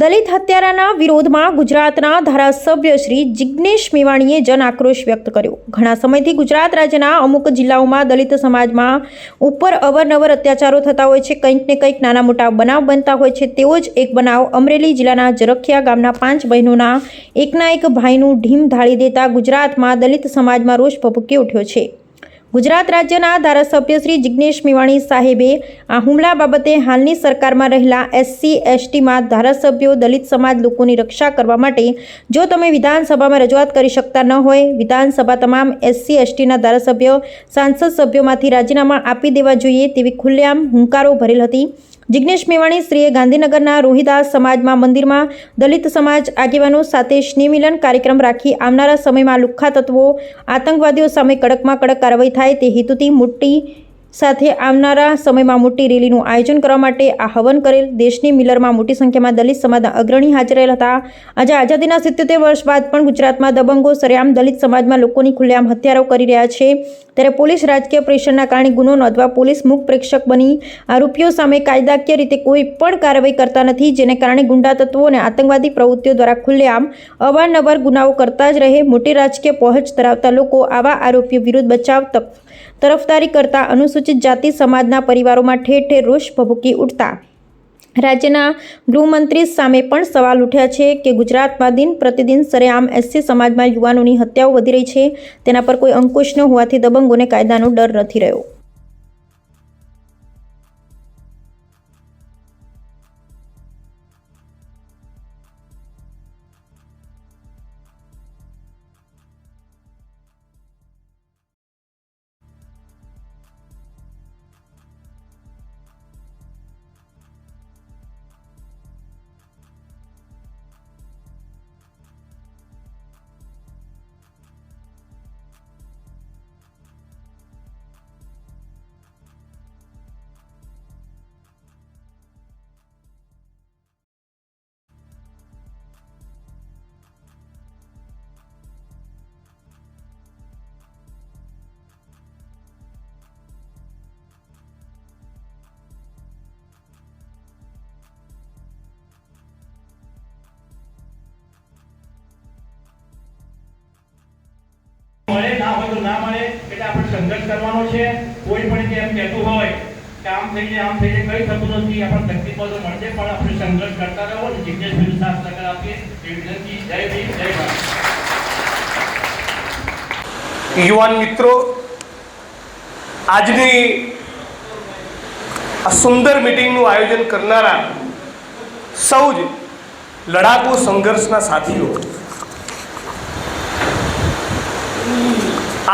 દલિત હત્યારાના વિરોધમાં ગુજરાતના ધારાસભ્ય શ્રી જિજ્ઞેશ મેવાણીએ જન આક્રોશ વ્યક્ત કર્યો. ઘણા સમયથી ગુજરાત રાજ્યના અમુક જિલ્લાઓમાં દલિત સમાજમાં ઉપર અવરનવર અત્યાચારો થતા હોય છે. કંઈક ને કંઈક નાના મોટા બનાવ બનતા હોય છે. તેવો જ એક બનાવ અમરેલી જિલ્લાના જરખિયા ગામના પાંચ બહેનોના એકના એક ભાઈનું ઢીમ ઢાળી દેતા ગુજરાતમાં દલિત સમાજમાં રોષ ભભૂકી ઉઠ્યો છે. ગુજરાત રાજ્યના ધારાસભ્ય શ્રી જિજ્ઞેશ મેવાણી સાહેબે આ હુમલા બાબતે હાલની સરકારમાં રહેલા એસસી, એસટીમાં ધારાસભ્યો, દલિત સમાજ લોકોની રક્ષા કરવા માટે જો તમે વિધાનસભામાં રજૂઆત કરી શકતા ન હોય, વિધાનસભા તમામ એસસી, એસટીના ધારાસભ્ય, સાંસદ સભ્યોમાંથી રાજીનામા આપી દેવા જોઈએ તેવી ખુલ્લેઆમ હુંકારો ભરેલ હતી. જિજ્ઞેશ મેવાણી શ્રીએ ગાંધીનગરના રોહિદાસ સમાજમાં મંદિરમાં દલિત સમાજ આગેવાનો સાથે સ્નેહમિલન કાર્યક્રમ રાખી આવનારા સમયમાં લુખ્ખા તત્વો, આતંકવાદીઓ સામે કડકમાં કડક કાર્યવાહી થાય તે હેતુથી મોટી સાથે આવનારા સમયમાં મોટી રેલીનું આયોજન કરવા માટે આ હવન કરેલ દેશની મિલરમાં મોટી સંખ્યામાં દલિત સમાજના અગ્રણી હાજર રહેલા હતા. આજે આઝાદીના સિત્યોતેર વર્ષ બાદ પણ ગુજરાતમાં દબંગો, સરેઆમ દલિત સમાજમાં લોકોની ખુલ્લેઆમ હત્યારો કરી રહ્યા છે. ત્યારે પોલીસ રાજકીય પ્રેશરના કારણે ગુનો નોંધવા પોલીસ મુખ પ્રેક્ષક બની. આરોપીઓ સામે કાયદાકીય રીતે કોઈ પણ કાર્યવાહી કરતા નથી, જેને કારણે ગુંડા તત્વો અને આતંકવાદી પ્રવૃત્તિઓ દ્વારા ખુલ્લેઆમ અવારનવાર ગુનાઓ કરતા જ રહે. મોટી રાજકીય પહોંચ ધરાવતા લોકો આવા આરોપીઓ વિરુદ્ધ બચાવ તરફદારી કરતા અનુસૂચિત જાતિ સમાજના પરિવારોમાં ઠેર ઠેર રોષ ભભૂકી ઉઠતા. રાજ્યના ગૃહમંત્રી સામે પણ સવાલ ઉઠ્યા છે કે ગુજરાતમાં દિન પ્રતિદિન સરેઆમ એસસી સમાજમાં યુવાનોની હત્યાઓ વધી રહી છે. તેના પર કોઈ અંકુશ ન હોવાથી દબંગોને કાયદાનો ડર નથી રહ્યો. સંઘર્ષ કરવાનો છે. કોઈ પણ જે એમ કહેતું હોય કે આમ થઈ જાય આમ થઈ જાય કઈ થતું નથી. આપણને તકલીફો તો મળશે પણ આપણે સંઘર્ષ કરતા રહો ને જિજ્ઞેશ વિરુદ્ધ સાથ આપીએ. એવી વિનંતી જય ભીમ, જય ભારત. યુવાન મિત્રો, આજની આ સુંદર મિટિંગનું આયોજન કરનારા સૌ જ લડાકુ સંઘર્ષના સાથીઓ.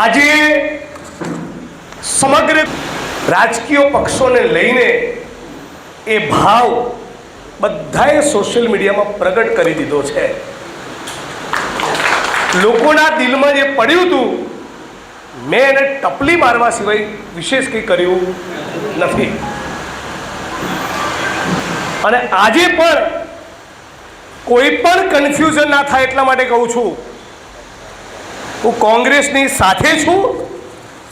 આજે સમગ્ર રાજકીય પક્ષોને લઈને એ ભાવ બધાએ સોશિયલ મીડિયામાં પ્રગટ કરી દીધો છે. લોકોના દિલમાં જે પડ્યું હતું, મેં એને ટપલી મારવા સિવાય વિશેષ કંઈ કર્યું નથી. અને આજે પણ કોઈ પણ કન્ફ્યુઝન ના થાય એટલા માટે કહું છું. હું કોંગ્રેસની સાથે છું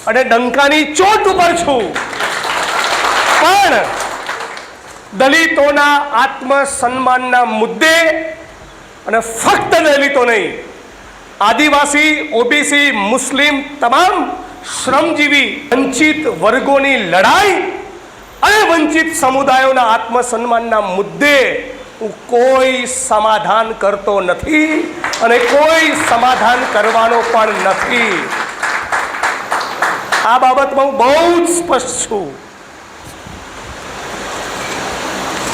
અને ડંકાની ચોટ ઉપર છું. પણ દલિતોના આત્મસન્માનના મુદ્દે અને ફક્ત દલિતો નહીં, આદિવાસી, ઓબીસી, મુસ્લિમ તમામ શ્રમજીવી, વંચિત વર્ગોની લડાઈ અને વંચિત સમુદાયોના આત્મસન્માનના મુદ્દે હું કોઈ સમાધાન કરતો નથી અને કોઈ સમાધાન કરવાનો પણ નથી. આ બાબતમાં હું બહુ જ સ્પષ્ટ છું.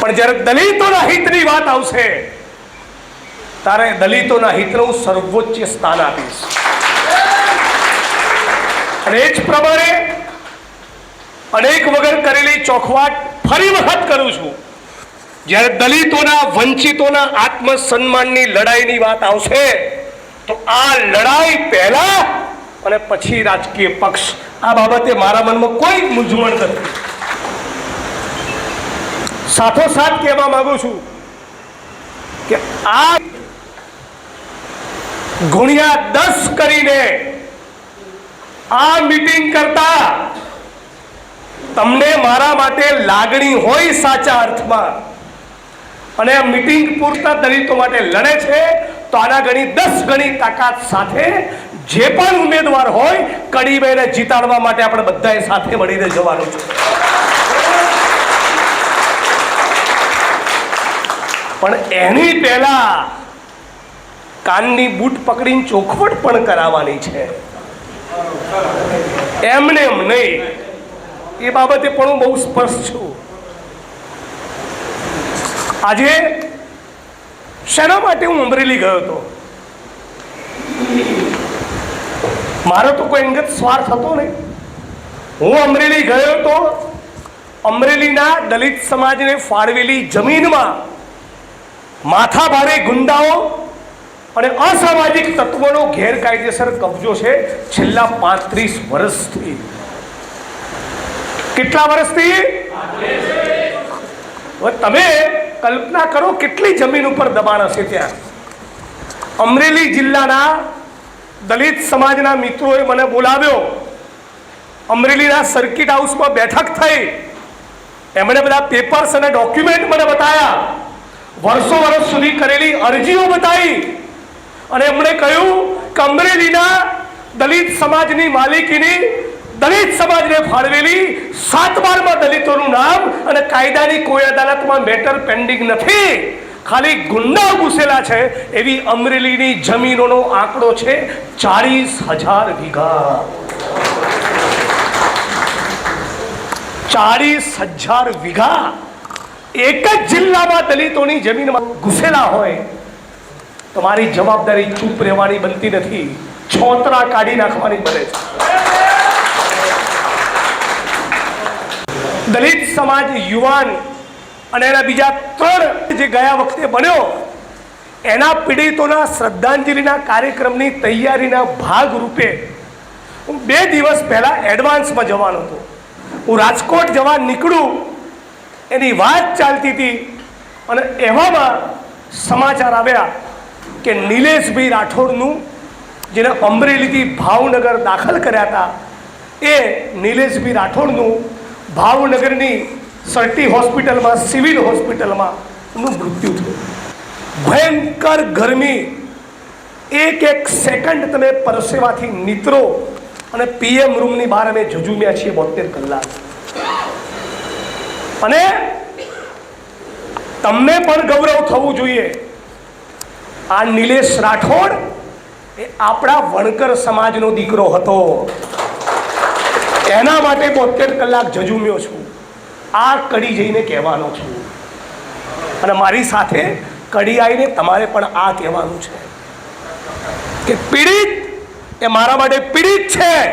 પણ જ્યારે દલિતોના હિતની વાત આવશે તારે દલિતોના હિતનું હું સર્વોચ્ચ સ્થાન આપીશ. અને એ જ પ્રમાણે અનેક વગર કરેલી ચોખવાટ ફરી વખત કરું છું. જ્યારે દલિતોના વંચિતોના આત્મસન્માનની લડાઈની વાત આવશે, તો આ લડાઈ પહેલા અને પછી રાજકીય પક્ષ આ બાબતે મારા મનમાં કોઈ મૂંઝવણ નથી. સાથોસાથ કહેવા માંગુ છું કે આ ગુણ્યા દસ કરીને આ મીટિંગ કરતા તમને મારા માટે લાગણી હોય સાચા અર્થમાં. અને મિટિંગ પૂરતા દલિતો માટે લડે છે, તો આના ગણી દસ ગણી તાકાત સાથે જે પણ ઉમેદવાર હોય, કડીબેને જીતાડવા માટે આપણે બધાએ સાથે મળીને જવાનું છે. પણ એની પહેલા કાનની બૂટ પકડીને ચોખવટ પણ કરાવવાની છે. એમને એમ નહીં. એ બાબતે પણ હું બહુ સ્પષ્ટ છું. આજે શેના માટે હું અમરેલી ગયો હતો? મારો તો કોઈ અંગત સ્વાર્થ હતો નહીં. હું અમરેલી ગયો તો અમરેલીના દલિત સમાજને ફાળવેલી જમીનમાં માથા ભારે ગુંડાઓ અને અસામાજિક તત્વોનો ગેરકાયદેસર કબજો છે છેલ્લા પાંત્રીસ વર્ષથી. કેટલા વર્ષથી? તમે કલ્પના કરો કેટલી જમીન ઉપર દબાણ હશે ત્યાં. અમરેલી જિલ્લાના દલિત સમાજના મિત્રોએ મને બોલાવ્યો. અમરેલીના સર્કિટ હાઉસમાં બેઠક થઈ. એમણે બધા પેપર્સ અને ડોક્યુમેન્ટ મને બતાવ્યા વર્ષો વર્ષ સુધી કરેલી અરજીઓ બતાવી. અને એમણે કહ્યું કે અમરેલીના દલિત સમાજની માલિકીની દલિત સમાજને ફાળવેલી સાત બારમાં દલિતોનું નામ અને કાયદાની કોઈ અદાલતમાં મેટર પેન્ડિંગ નથી. ખાલી ગુંડા ઘૂસેલા છે. એવી અમરેલીની જમીનોનો આંકડો છે ચાલીસ હજાર વીઘા. ચાલીસ હજાર વીઘા. એક જ જિલ્લામાં દલિતોની જમીનમાં ઘૂસેલા હોય. તમારી જવાબદારી ચૂપ રહેવાની બનતી નથી. છોતરા કાઢી નાખવાની બને છે. દલિત સમાજ યુવાન અને એના બીજા ત્રણ જે ગયા વખતે બન્યો, એના પીડિતોના શ્રદ્ધાંજલિના કાર્યક્રમની તૈયારીના ભાગરૂપે હું બે દિવસ પહેલાં એડવાન્સમાં જવાનો હતો. હું રાજકોટ જવા નીકળું, એની વાત ચાલતી હતી અને એવામાં સમાચાર આવ્યા કે નિલેશભાઈ રાઠોડનું જેને અમરેલીથી ભાવનગર દાખલ કર્યા હતા, એ નિલેશભાઈ રાઠોડનું ભાવનગરની સર્ટી હોસ્પિટલમાં, સિવિલ હોસ્પિટલમાં નું મૃત્યુ થયું. ભયંકર ગરમી. એક એક સેકન્ડ તમે પરસેવાથી નીતરો અને પીએમ રૂમની બહાર અમે ઝઝુમ્યા છીએ બોતેર કલાક. અને તમને પણ ગૌરવ થવું જોઈએ. આ નિલેશ રાઠોડ એ આપણા વણકર સમાજનો દીકરો હતો. એના માટે બોતેર કલાક જજુમ્યો છું. આ કડી જઈને કહેવાનો છું. અને મારી સાથે કડી આવીને તમારે પણ આ કહેવાનું છે. કે પીડિત એ મારા માટે પીડિત છે.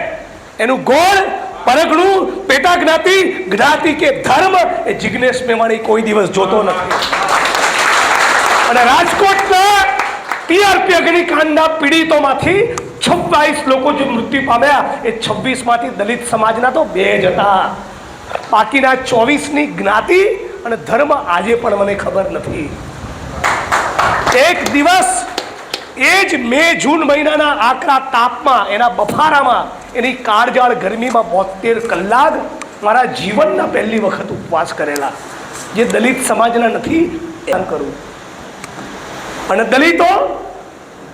એનું ગોળ, પરગણું પેટા જ્ઞાતિ જ્ઞાતિ કે ધર્મ એ જિગ્નેશ મેવાણી કોઈ દિવસ જોતો નથી. અને રાજકોટના ટીઆરપી અગ્નિકાંડના પીડિતોમાંથી છવ્વીસ લોકો જે મૃત્યુ પામ્યા એ છવ્વીસમાંથી દલિત સમાજના તો બે જ હતા. બાકીના ચોવીસની જ્ઞાતિ અને ધર્મ આજે પણ મને ખબર નથી. એક દિવસ, એ જ મે જૂન મહિનાના આકરા તાપમાં, એના બફારામાં, એની કાળજાળ ગરમીમાં બોતેર કલાક મારા જીવનના પહેલી વખત ઉપવાસ કરેલા. જે દલિત સમાજના નથી એમ કરું. અને દલિતો,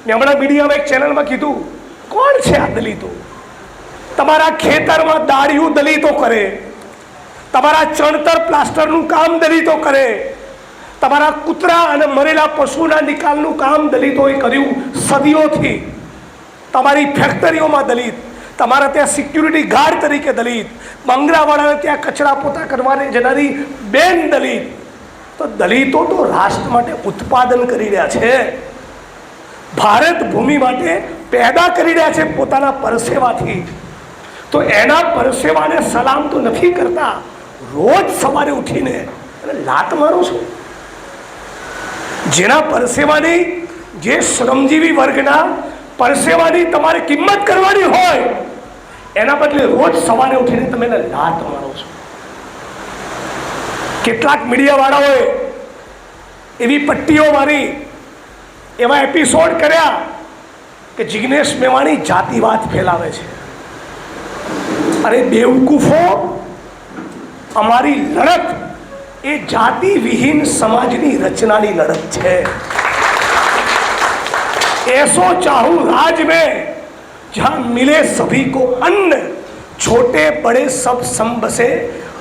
મેં હમણાં મીડિયામાં એક ચેનલમાં કીધું, કોણ છે આ દલિતો? તમારા ખેતરમાં દાળિયું દલિતો કરે. તમારા ચણતર પ્લાસ્ટરનું કામ દલિતો કરે. તમારા કૂતરા અને મરેલા પશુના નિકાલનું કામ દલિતોએ કર્યું સદીઓથી. તમારી ફેક્ટરીઓમાં દલિત, તમારા ત્યાં સિક્યુરિટી ગાર્ડ તરીકે દલિત, બંગલાવાળાને ત્યાં કચરા પોતા કરવાને જનારી બેન દલિત. તો દલિતો તો રાષ્ટ્ર માટે ઉત્પાદન કરી રહ્યા છે. ભારત ભૂમિ માટે પેદા કરી રહ્યા છે પોતાના પરસેવાથી. તો એના પરસેવાને સલામ તો નથી કરતા. રોજ સવારે ઉઠીને અને લાત મારું છું જેના પરસેવાની, જે શ્રમજીવી વર્ગના પરસેવાની તમારે કિંમત કરવાની હોય, એના બદલે રોજ સવારે ઉઠીને તમે એને લાત મારો છો. કેટલાક મીડિયાવાળાઓએ એવી પટ્ટીઓ મારી, એવા એપિસોડ કર્યા કે જિગ્નેશ મેવાણી જાતિવાદ ફેલાવે છે. અરે બેવકૂફો અમારી લડત એ જાતિ વિહીન સમાજની રચનાની લડત છે ऐसो चाहूं राज में जहां मिले सभी को अन्न छोटे बड़े सब संबसे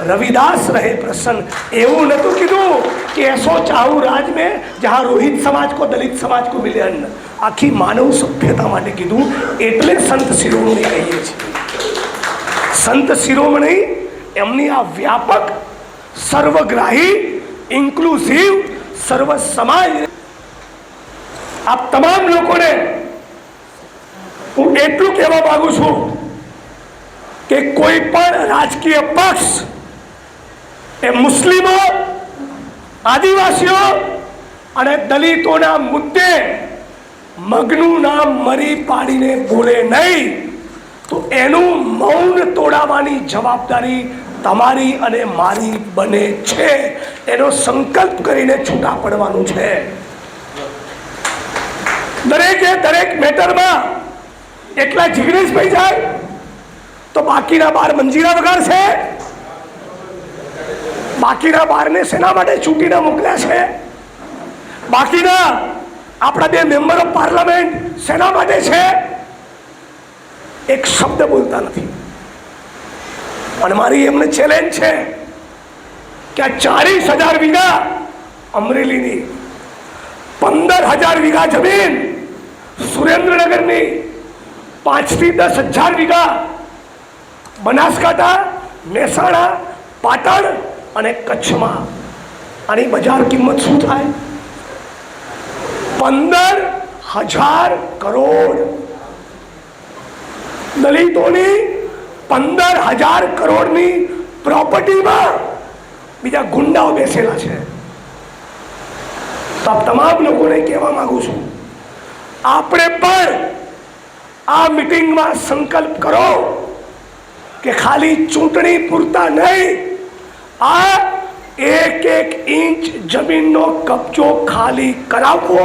રવિદાસ રહે પ્રસન્ન એવું નતું કીધું કે એસો ચાહું રાજ में जहां રોહિત સમાજ को દલિત સમાજ को मिले અન્ન આખી માનવ સભ્યતા માટે કીધું એટલે સંત શિરોમણી કહીએ છીએ સંત શિરોમણી એમની આ વ્યાપક સર્વગ્રાહી ઇન્ક્લુઝિવ સર્વ સમાજ આપ તમામ લોકોને હું એટલું કહેવા માંગુ છું કે કોઈ પણ રાજકીય પક્ષ, એ મુસ્લિમો, આદિવાસીઓ અને દલિતોના મુદ્દે મગનું નામ મરી પાડીને બોલે નહીં, તો એનું મૌન તોડાવવાની જવાબદારી તમારી અને મારી બને છે. એનો સંકલ્પ કરીને છૂટા પડવાનું છે. દરેકે દરેક મેટરમાં એકલા જિગ્નેશભાઈ જાય, તો બાકીના બાર મંજીરા વગાડશે. બાકીના બારને શેના માટે ચૂંટીને મોકલ્યા છે. બાકીના આપણા બે મેમ્બર ઓફ પાર્લામેન્ટ શેના માટે છે. એક શબ્દ બોલતા નથી. અને મારી એમને ચેલેન્જ છે કે આ ચાલીસ હજાર વીઘા અમરેલીની, પંદર હજાર વીઘા જમીન સુરેન્દ્રનગરની, પાંચથી દસ હજાર વીઘા બનાસકાંઠા, મહેસાણા, પાટણ અને કચ્છમાં. આની બજાર કિંમત શું થાય? પંદર હજાર કરોડ. દલિતોની પંદર હજાર કરોડની પ્રોપર્ટીમાં બીજા ગુંડાઓ બેસેલા છે. તો તમામ લોકોને કહેવા માંગુ છું, આપણે પણ આ મિટિંગમાં સંકલ્પ કરો કે ખાલી ચૂંટણી પૂરતા નહીં, આ એક એક ઇંચ જમીનનો કબજો ખાલી કરાવવો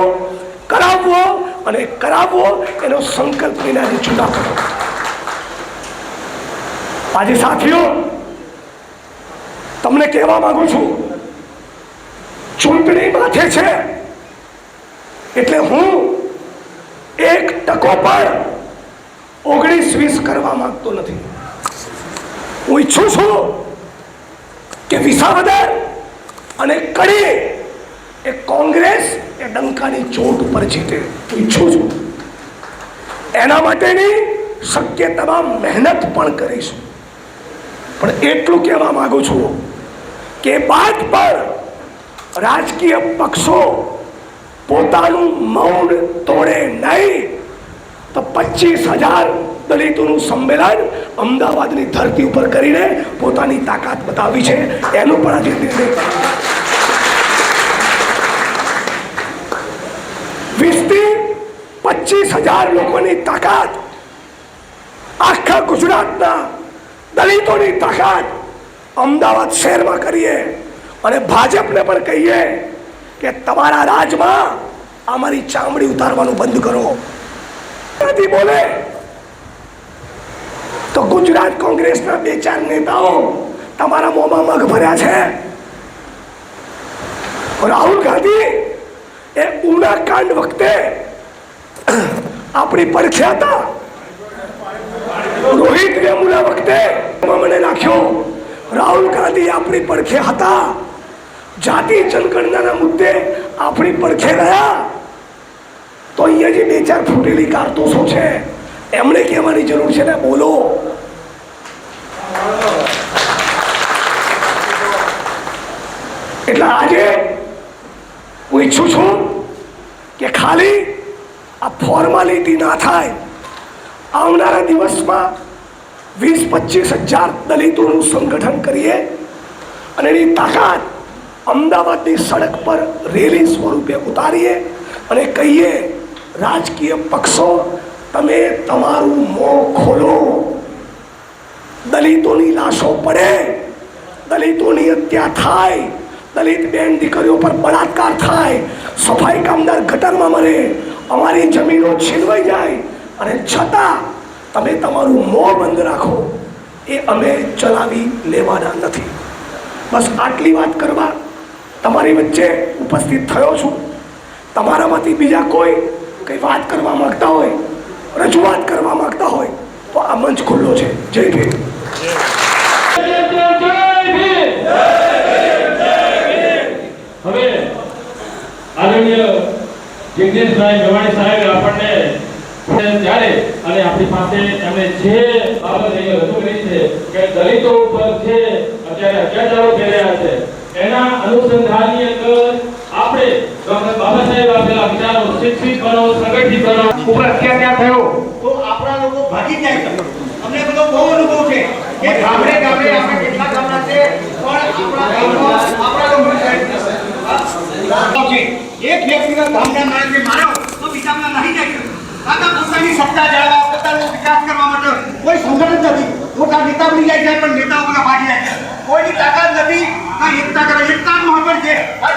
કરાવવો અને કરાવવો, એનો સંકલ્પ લઈને આજે કરો. આજે સાથીઓ, તમને કહેવા માંગુ છું, ચૂંટણી માથે છે. એટલે હું એક ટકો પણ ઓગણીસ વીસ કરવા માંગતો નથી. હું ઈચ્છું છું કે વિસાવદર અને કડી એ કોંગ્રેસ એ ડંકાની ચોટ ઉપર જીતે. હું ઈચ્છું છું. એના માટેની શક્ય તમામ મહેનત પણ કરીશું. પણ એટલું કહેવા માંગુ છું કે બાદ પર રાજકીય પક્ષો પોતાનું મૌન તોડે નહીં, તો પચીસ હજાર દલિતોનું સંમેલન અમદાવાદની ધરતી ઉપર કરીને પોતાની તાકાત બતાવી છે. એનું પણ આજે વીસથી પચીસ હજાર લોકોની તાકાત આખા ગુજરાતના દલિતોની તાકાત અમદાવાદ શહેરમાં કરીએ અને ભાજપને પણ કહીએ કે તમારા રાજમાં અમારી ચામડી ઉતારવાનું બંધ કરો. નથી બોલે તો ગુજરાત કોંગ્રેસના બે ચાર નેતાઓ તમારા મોંમાં મગ ભર્યા છે. રાહુલ ગાંધી એ ઉના કાંડ વખતે આપણી પરખ્યા હતા. વેમુલા વખતે મને નાખ્યો. રાહુલ ગાંધી આપણી પડખે હતા. જાતિ જનગણનાના મુદ્દે આપણી પડખે રહ્યા. તો અહીંયા જે બે ચાર ફૂટેલી કારતૂસો છે, એમણે કહેવાની જરૂર છે ને બોલો. એટલે આજે હું ઈચ્છું છું કે ખાલી આ ફોર્માલિટી ના થાય. આવનારા દિવસમાં વીસ પચીસ હજાર દલિતોનું સંગઠન કરીએ અને એની તાકાત અમદાવાદની સડક પર રેલી સ્વરૂપે ઉતારીએ અને કહીએ, રાજકીય પક્ષો, તમે તમારું મોં ખોલો. દલિતોની લાશો પડે, દલિતોની હત્યા થાય, દલિત બેન દીકરીઓ પર બળાત્કાર થાય, સફાઈ કામદાર ગટરમાં મરે, અમારી જમીનો છીનવાઈ જાય, અને છતાં તમે તમારું મોં બંધ રાખો. એ અમે ચલાવી લેવાના નથી. બસ આટલી વાત કરવા તમારી વચ્ચે ઉપસ્થિત થયો છું. તમારામાંથી બીજા કોઈ કંઈ વાત કરવા માંગતા હોય, રજૂઆત કરવા માંગતા હોય, તો આ મંચ ખુલ્લો છે. જય ભીમ. આદરણીય જગદીશભાઈ મેવાણી સાહેબ આપણને ત્યારે અને આપણી પાસે એમણે જે બાબત અહીંયા રજૂ કરી છે કે દલિતો ઉપર જે અત્યારે અત્યાચારો થઈ રહ્યા છે એના અનુસંધાનની અંદર આપણે ડોક્ટર બાબા સાહેબ આપેલા વિચારો શિક્ષિત બનો સંગઠિત બનો. ઉપર અત્યાચાર થયો? તો આપણા લોકો ભાગી જાય અમને બધો બહુ અનુભવ છે કે ગામડે ગામડે આપણે કેટલા ગામડા છે પણ આપણા ગામમાં આપણા લોકો એક વ્યક્તિના ગામના માણસે માર્યો તો બીજાના નહીં જાય કાકા પોતાની સત્તા જાળવવા, પોતાનો વિકાસ કરવા માટે કોઈ સંગઠન નથી. મોટા નેતા બની જાય પણ નેતાઓ ભાગી જાય કોઈની તાકાત નથી આ એકતા કરે એકતા મહત્વ આ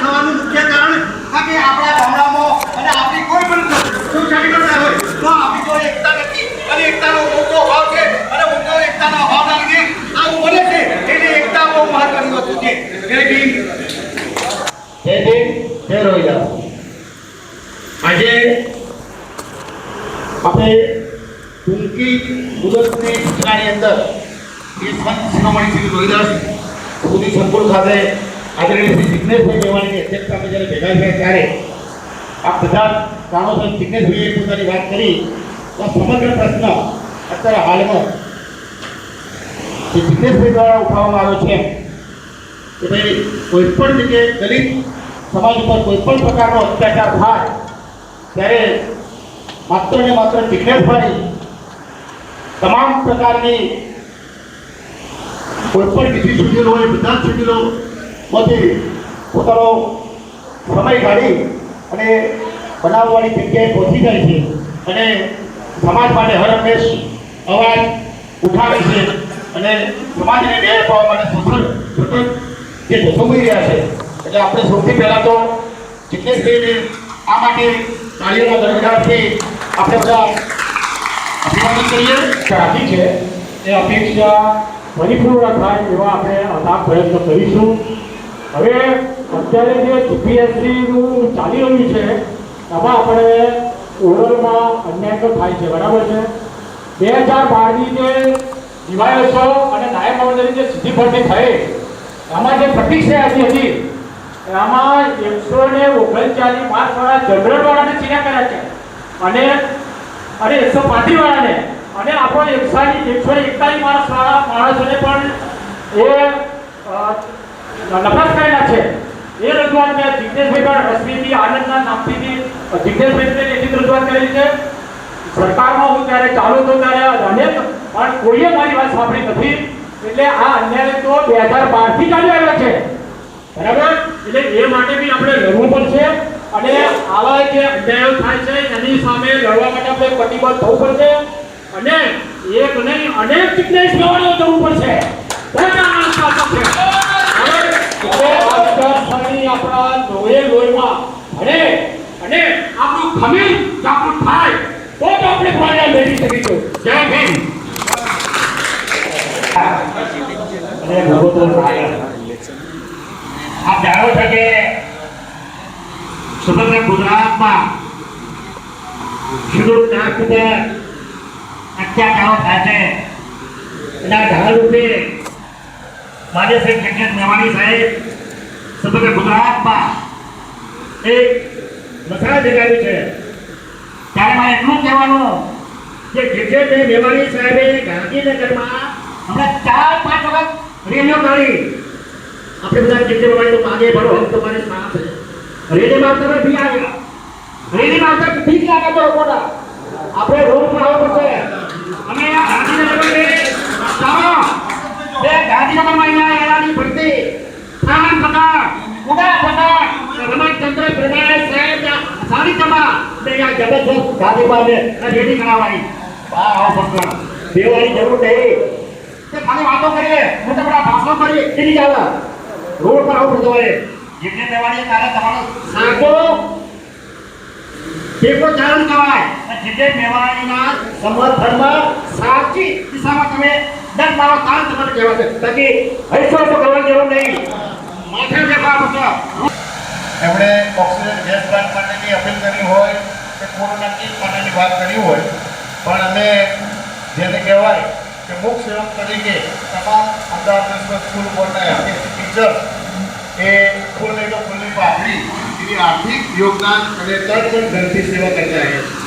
થવાનું મુખ્ય કારણ આ કે આપણા ગામડામાં અને આપણી કોઈ પણ સોસાયટી કરતા હોય, તો આપણી એકતા નથી. અને એકતાનો મોટો ભાવ છે, અને મોટો એકતાનો ભાવ લીધે આવું બને છે. એટલે એકતા બહુ મહત્વની છે. જય ભીમ. આજે આપણે ટૂંકી મુદતની સૂચનાની અંદર એ સંત શિરોમણી શ્રી રોહિદાસ સુધી સંકુલ ખાતે આદરણીય શ્રી જિજ્ઞેશભાઈ મેવાણીની અધ્યક્ષતામાં જ્યારે ભેગા થયા ત્યારે આ બધા જાણો છો જિજ્ઞેશભાઈએ પોતાની વાત કરી. તો સમગ્ર પ્રશ્ન અત્યારે હાલમાં જે જિજ્ઞેશભાઈ દ્વારા ઉઠાવવામાં આવ્યો છે, કે ભાઈ કોઈ પણ જગ્યાએ દલિત સમાજ ઉપર કોઈ પણ પ્રકારનો અત્યાચાર થાય ત્યારે માત્ર ને માત્ર વિઘ્નેશભાઈ તમામ પ્રકારની કોઈ પણ વિધિ શિબિરો હોય બધા શિબિરોમાંથી પોતાનો સમય કાઢી અને બનાવવાની જગ્યાએ પહોંચી જાય છે અને સમાજ માટે હર હંમેશ અવાજ ઉઠાવે છે અને સમાજને ન્યાય અપાવવા માટે સફળ સતત જે જોખમી રહ્યા છે. એટલે આપણે સૌથી પહેલાં તો જિજ્ઞેશભાઈને આ માટે તાળીઓના દરમિયાનથી આપણે બધા અભિવાદન કરીએ. રાખી છે એ અપેક્ષા પરિપૂર્ણ થાય એવા આપણે અથાગ પ્રયત્ન કરીશું. હવે અત્યારે જે જીપીએસસીનું ચાલી રહ્યું છે, એમાં આપણે ઓરલમાં અન્યાય તો થાય છે, બરાબર છે? બે હજાર બારની જે જીવાયસો અને નાયબ મામલતદારની જે સીધી ભરતી થઈ, એમાં જે પ્રતિક્રિયા હતી એમાં એકસો ને ઓગણચાલીસ માર્ક્સવાળા જનરલ વાળાને ચીના કર્યા છે. અને અને એકસો પાંત્રીસ અને આપણો એકસો એકસો એકતાલીસ વાળા માણસોને પણ એ નફરત કરેલા છે. એ રજૂઆત મેં પણ રશ્મિથી આનંદના નામથી જિજ્ઞેશભાઈ એની રજૂઆત કરેલી છે. સરકારમાં હું ત્યારે ચાલુ હતો ત્યારે અનેક, પણ કોઈએ મારી વાત સાંભળી નથી. એટલે આ અન્યાય તો બે હજાર બારથી ચાલી આવ્યા છે. બરાબર? એટલે એ માટે બી આપણે લડવું પડશે અને આવા જે અન્યાયો થાય છે, એની સામે લડવા માટે આપણે કટિબદ્ધ થવું પડશે અને એક નહીં, અનેક ફિટનેસ લેવાનો જવું પડશે. આપણા લોહે લોહીમાં ભળે અને આપણું ખમીર જાગૃત થાય, તો આપણે પ્રાણ્યા મેળવી શકીશું. જય હિન્દ. અને ભગવતો આપ જાણો છો કે સમગ્ર ગુજરાતમાં ખેડૂત નાક ઉપર અત્યાચારો થાય છે. એના ઢાળરૂપે માન્ય શ્રી જગત મેવાણી સાહેબ સમગ્ર ગુજરાતમાં એક મસાલા જગાવ્યું છે. ત્યારે મારે એટલું કહેવાનું કે જગત મેવાણી સાહેબે ગાંધીનગરમાં હમણાં ચાર પાંચ વખત રેલીઓ કાઢી આપણે બધા જે મોબાઈલ તો આગે ભરો હમ તમારે સાથ છે. રેડી તમે ભી આવ્યા રેડી માતા ભી ક્યાં તો કોડા આપણે રૂમમાં આવો પડશે. અમે ગાંધીનગરમાં ચાલો. બે ગાંધીનગરમાં અહીંયા એલાની ભરતી. ખાન ખતા ઉડા ખતા રમેશચંદ્ર પ્રધાન સાહેબ સારી જમા. બે આ જબરજસ્ત ગાંધીબાને રેડી કરાવાઈ વાહ આવો પડશે દેવાની જરૂર નહીં. તે ખાલી વાતો કરીએ, મોટા મોટા ભાષણ કરીએ એની જ રોડ પર આવું પડતો હોય. એટલે દેવાની તારે તમારો સાચો ટેકો ચાલન કરાય જીતે મેવાણીના સમર્થનમાં સાચી દિશામાં તમે દસ મારો કામ તમારે કહેવા છે. તાકી હૈસો તો કરવા જેવું નહીં. માથે દેખા પૂછો એમણે ઓક્સિજન ગેસ પ્લાન્ટ માટેની અપીલ કરી હોય કે કોરોના કીટ માટેની વાત કરી હોય પણ અમે જેને કહેવાય કે મુખ સેવક તરીકે તમામ અમદાવાદ સ્કૂલ બોર્ડના ટીચર, એ ફૂલ નહીં તો ફૂલની પાપડી. એની આર્થિક યોગદાન અને તન પણ ધનથી સેવા કરતા આવ્યા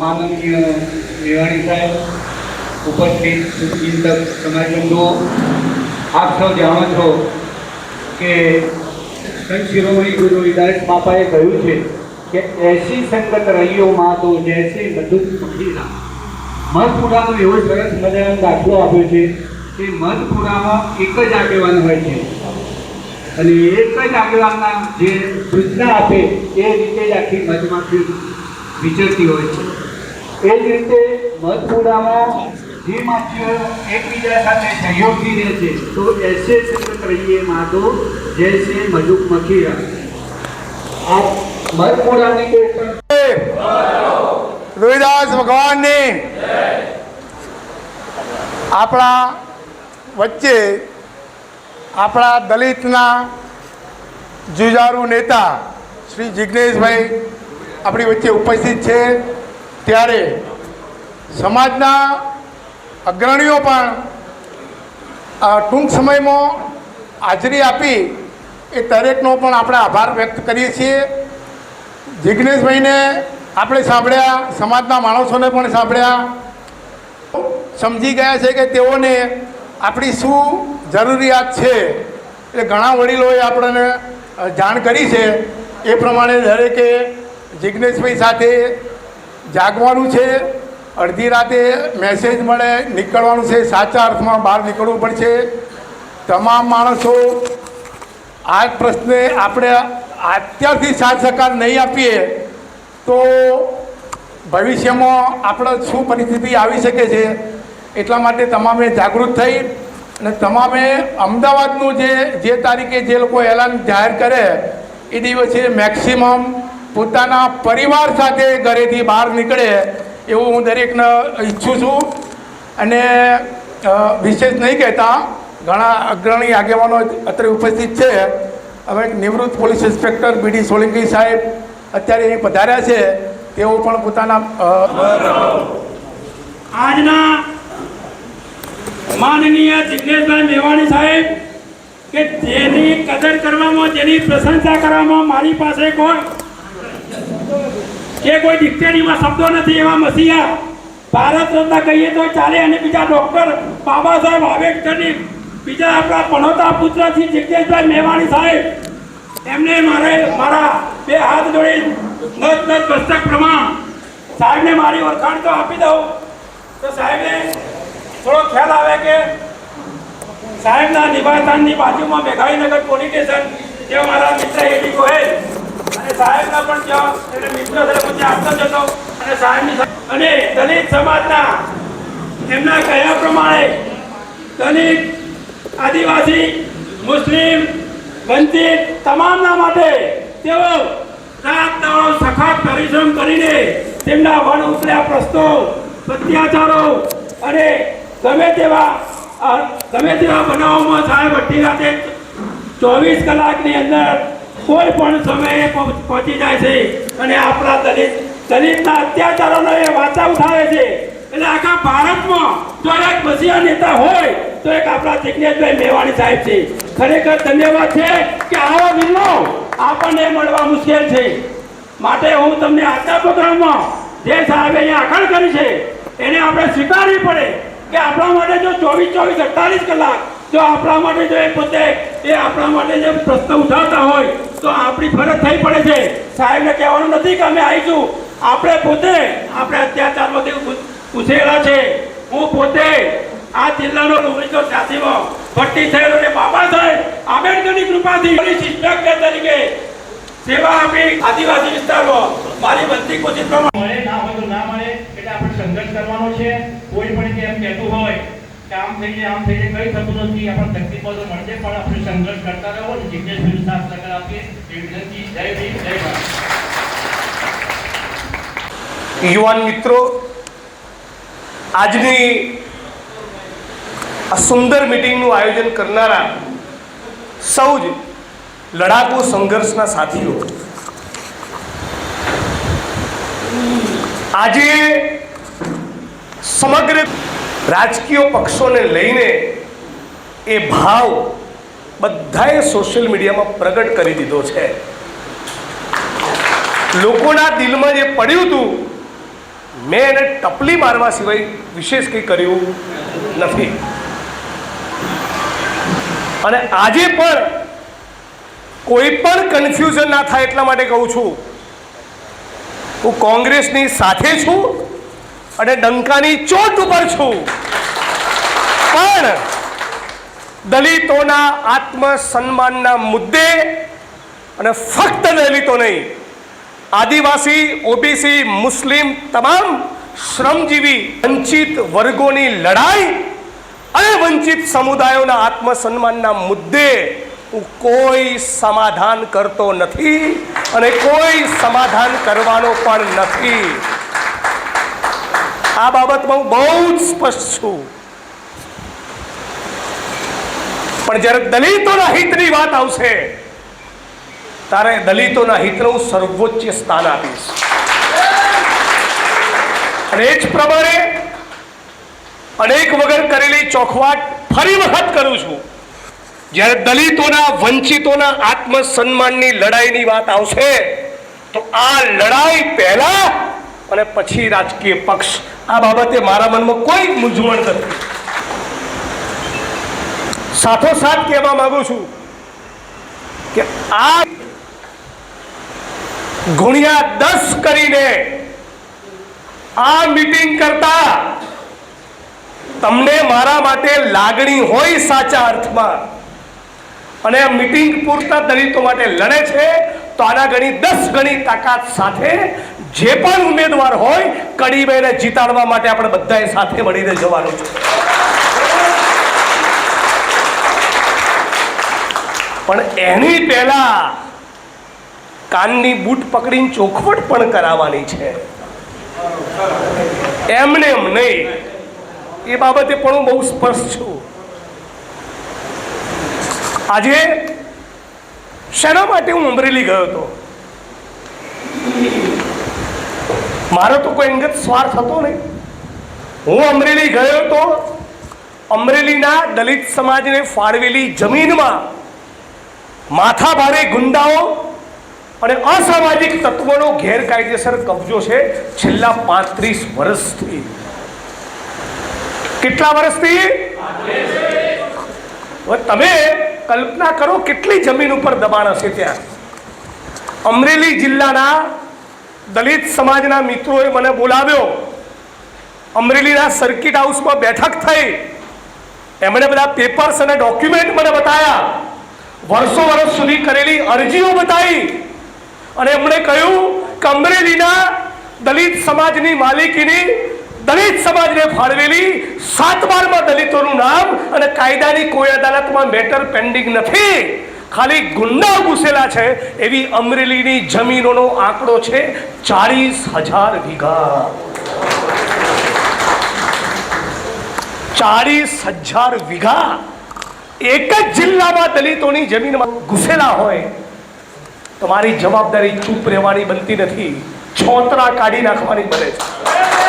માનનીય મેવાણી સાહેબ, ઉપસ્થિત ચિંતક સમાજબંધુઓ આપ સૌ જાણો છો કે સંત શિરોમણી ગુરુ વિદાસ બાપાએ કહ્યું છે કે એસી સંગત રહીઓ માં તો જૈસે મધુ પક્ષીના મધપુરાનો એવો સરસ મજાનો દાખલો આપ્યો છે કે મધપુરામાં એક જ આગેવાન હોય છે. અને એક જ આગેવાનના જે સૂચના આપે એ રીતે જ આખી મધમાખી વિચરતી હોય છે. એ જ રીતે મધપુરામાં જે માછીઓ એકબીજા સાથે સહયોગી રહે છે, તો એસે સંગત રહીએ માધો જૈસે મધુક મખીરા આ મધપુરાની કોઈ પણ રોહિદાસ ભગવાનની. આપણા વચ્ચે આપણા દલિતના જુજારુ નેતા શ્રી જિજ્ઞેશભાઈ આપણી વચ્ચે ઉપસ્થિત છે. ત્યારે સમાજના અગ્રણીઓ પણ ટૂંક સમયમાં હાજરી આપી એ દરેકનો પણ આપણે આભાર વ્યક્ત કરીએ છીએ. જિજ્ઞેશભાઈને આપણે સાંભળ્યા, સમાજના માણસોને પણ સાંભળ્યા. સમજી ગયા છે કે તેઓને આપણી શું જરૂરિયાત છે? એટલે ઘણા વડીલોએ આપણને જાણ કરી છે. એ પ્રમાણે દરેકે જિજ્ઞેશભાઈ સાથે જાગવાનું છે. અડધી રાતે મેસેજ મળે, નીકળવાનું છે. સાચા અર્થમાં બહાર નીકળવું પડશે. તમામ માણસો આ પ્રશ્ને આપણે અત્યારથી સાથ સહકાર નહીં આપીએ. તો ભવિષ્યમાં આપણે શું પરિસ્થિતિ આવી શકે છે એટલા માટે તમામે જાગૃત થઈ અને તમામે અમદાવાદનું જે જે તારીખે જે લોકો એલાન જાહેર કરે, એ દિવસે મેક્સિમમ પોતાના પરિવાર સાથે ઘરેથી બહાર નીકળે એવું હું દરેકને ઈચ્છું છું. અને વિશેષ નહીં કહેતા, ઘણા અગ્રણી આગેવાનો અત્યારે ઉપસ્થિત છે. હવે નિવૃત્ત પોલીસ ઇન્સ્પેક્ટર બીડી સોલંકી સાહેબ અત્યારે અહીં પધાર્યા છે, તેઓ પણ પોતાના આજના માનનીય જિગ્નેશભાઈ મેવાણી સાહેબ, કે જેની કદર કરવામાં, જેની પ્રશંસા કરવામાં મારી પાસે કોઈ, કે કોઈ ડિક્શનરીમાં શબ્દો નથી, એવા મસીહા. ભારત રત્ન કહીએ તો ચાલે અને બીજા ડૉક્ટર બાબા સાહેબ આંબેડકરની, બીજા આપણા પણોતા પુત્રથી શ્રી જિજ્ઞેશભાઈ મેવાણી સાહેબ એમને મારે મારા બે હાથ જોડી નત નત મસ્તક પ્રમાણ સાહેબને મારી ઓળખાણ તો આપી દઉં. તો સાહેબને થોડો ખ્યાલ આવે કે સાહેબના નિવાસસ્થાનની બાજુમાં મેઘાણીનગર પોલીસ સ્ટેશન જે મારા મિત્ર એડી ગોહેલ અને સાહેબના પણ ત્યાં એટલે મિત્ર હું ત્યાં આપતો જતો અને સાહેબની અને દલિત સમાજના એમના કહ્યા પ્રમાણે દલિત આદિવાસી, મુસ્લિમ વંચિત તમામના માટે તેઓ રાત દાડો સખત પરિશ્રમ કરીને તેમના વન ઉતર્યા પ્રશ્નો અત્યાચારો અને ગમે તેવા ગમે તેવા બનાવોમાં સાહેબ અઢી રાતે ચોવીસ કલાકની અંદર કોઈ પણ સમયે પહોંચી જાય છે અને આપણા દલિત, દલિતના અત્યાચારોનો એ વાચા ઉઠાવે છે. એટલે આખા ભારતમાં જો એક મસીહા નેતા હોય તો એક આપણા જિજ્ઞેશભાઈ મેવાણી સાહેબ છે. ખરેખર ધન્યવાદ છે કે આવા બિલ્લો આપણને મળવા મુશ્કેલ છે. માટે હું તમને આજના પ્રોગ્રામમાં જે સાહેબે અહીંયા આખણ કરી છે, એને આપણે સ્વીકારવી પડે કે આપણા માટે જો ચોવીસ ચોવીસ, અડતાલીસ કલાક જો આપણા માટે જો એ પોતે એ આપણા માટે જે પ્રશ્ન ઉઠાવતા હોય, તો આપણી ફરજ થઈ પડે છે. સાહેબને કહેવાનું નથી કે અમે આવીશું. આપણે પોતે, આપણે અત્યાચારમાંથી ઉ- ઉછેરેલા છે. હું પોતે આ જિલ્લાનો ઓગણીસો ત્યાસીમાં ભટ્ટી થયેલો બાબા સાહેબ આંબેડકરની કૃપાથી પોલીસ ઇન્સ્પેક્ટર તરીકે સેવા આપી આદિવાસી વિસ્તારમાં મારી બનતી કોશિશ પ્રમાણે મળે ના હોય તો ના મળે એટલે આપણે સંઘર્ષ કરવાનો છે. કોઈ પણ કે એમ કહેતું હોય કે આમ થઈ જાય આમ થઈ જાય કઈ થતું નથી. આપણને તકલીફો તો મળશે પણ આપણે સંઘર્ષ કરતા રહો ને જિજ્ઞેશ વિરુદ્ધ સાથ આપીએ. એવી વિનંતી જય ભીમ જય ભારત. યુવાન મિત્રો આજની આ સુંદર મિટિંગનું આયોજન કરનારા સૌ જ લડાકુ સંઘર્ષના સાથીઓ. આજે સમગ્ર રાજકીય પક્ષોને લઈને એ ભાવ બધાએ સોશિયલ મીડિયામાં પ્રગટ કરી દીધો છે. લોકોના દિલમાં જે પડ્યું હતું, મેં એને ટપલી મારવા સિવાય વિશેષ કંઈ કર્યું નથી. અને આજે પણ કોઈ પણ કન્ફ્યુઝન ના થાય એટલા માટે કહું છું. હું કોંગ્રેસની સાથે છું અને ડંકાની ચોટ ઉપર છું. પણ દલિતોના આત્મસન્માનના મુદ્દે અને ફક્ત દલિતો નહીં, આદિવાસી, ઓબીસી, મુસ્લિમ તમામ શ્રમજીવી વંચિત વર્ગોની લડાઈ અને વંચિત સમુદાયોના આત્મસન્માનના મુદ્દે હું કોઈ સમાધાન કરતો નથી અને કોઈ સમાધાન કરવાનો પણ નથી. આ બાબતમાં હું બહુ જ સ્પષ્ટ છું. પણ જ્યારે દલિતોના હિતની વાત આવશે, ત્યારે દલિતોના હિતનું હું સર્વોચ્ચ સ્થાન આપીશ. અને એ જ પ્રમાણે અનેક વગર કરેલી ચોખવાટ ફરી વખત કરું છું. જ્યારે દલિતોના, વંચિતોના આત્મસન્માનની લડાઈની વાત આવશે, તો આ લડાઈ પહેલા અને પછી રાજકીય પક્ષ. આ બાબતે મારા મનમાં કોઈ મૂંઝવણ નથી. સાથોસાથ કહેવા માંગુ છું કે આ ગુણ્યા દસ કરીને આ મીટિંગ કરતા તમને મારા માટે લાગણી હોય સાચા અર્થમાં. અને મીટિંગ પૂરતા દલિતો માટે લડે છે, તો આના ગણી દસ ગણી તાકાત સાથે જે પણ ઉમેદવાર હોય, કડીબેને જીતાડવા માટે આપણે બધાએ સાથે મળીને જવાનું છે. પણ એની પહેલા કાનની બૂટ પકડીને ચોખવટ પણ કરાવવાની છે. એમને એમ નહીં એ બાબતે પણ હું બહુ સ્પષ્ટ છું. આજે શેના માટે હું અમરેલી ગયો હતો? મારો તો કોઈ અંગત સ્વાર્થ હતો નહીં. હું અમરેલી ગયો હતો, અમરેલીના દલિત સમાજને ફાળવેલી જમીનમાં માથા ભારે ગુંડાઓ અને અસામાજિક તત્વોનો ગેરકાયદેસર કબજો છે છેલ્લા પાંત્રીસ વર્ષથી. કેટલા વર્ષથી? તમે કલ્પના કરો કેટલી જમીન ઉપર દબાણ હશે ત્યાં. અમરેલી જિલ્લાના દલિત સમાજના મિત્રોએ મને બોલાવ્યો. અમરેલીના સર્કિટ હાઉસમાં બેઠક થઈ. એમણે બધા પેપર્સ અને ડોક્યુમેન્ટ મને બતાવ્યા વર્ષો વર્ષ સુધી કરેલી અરજીઓ બતાવી. અને એમણે કહ્યું કે અમરેલીના દલિત સમાજની માલિકીની દલિત સમાજને ફાળવેલી સાત બારમાં દલિતોનું નામ અને કાયદાની કોઈ અદાલતમાં મેટર પેન્ડિંગ નથી. ખાલી ગુંડા ઘૂસેલા છે એવી અમરેલીની જમીનોનો આંકડો છે ચાલીસ હજાર વીઘા. ચાલીસ હજાર વીઘા. એક જ જિલ્લામાં દલિતોની જમીનમાં ઘૂસેલા હોય, તમારી જવાબદારી ચૂપ રહેવાની બનતી નથી. છોતરા કાઢી નાખવાની બને છે.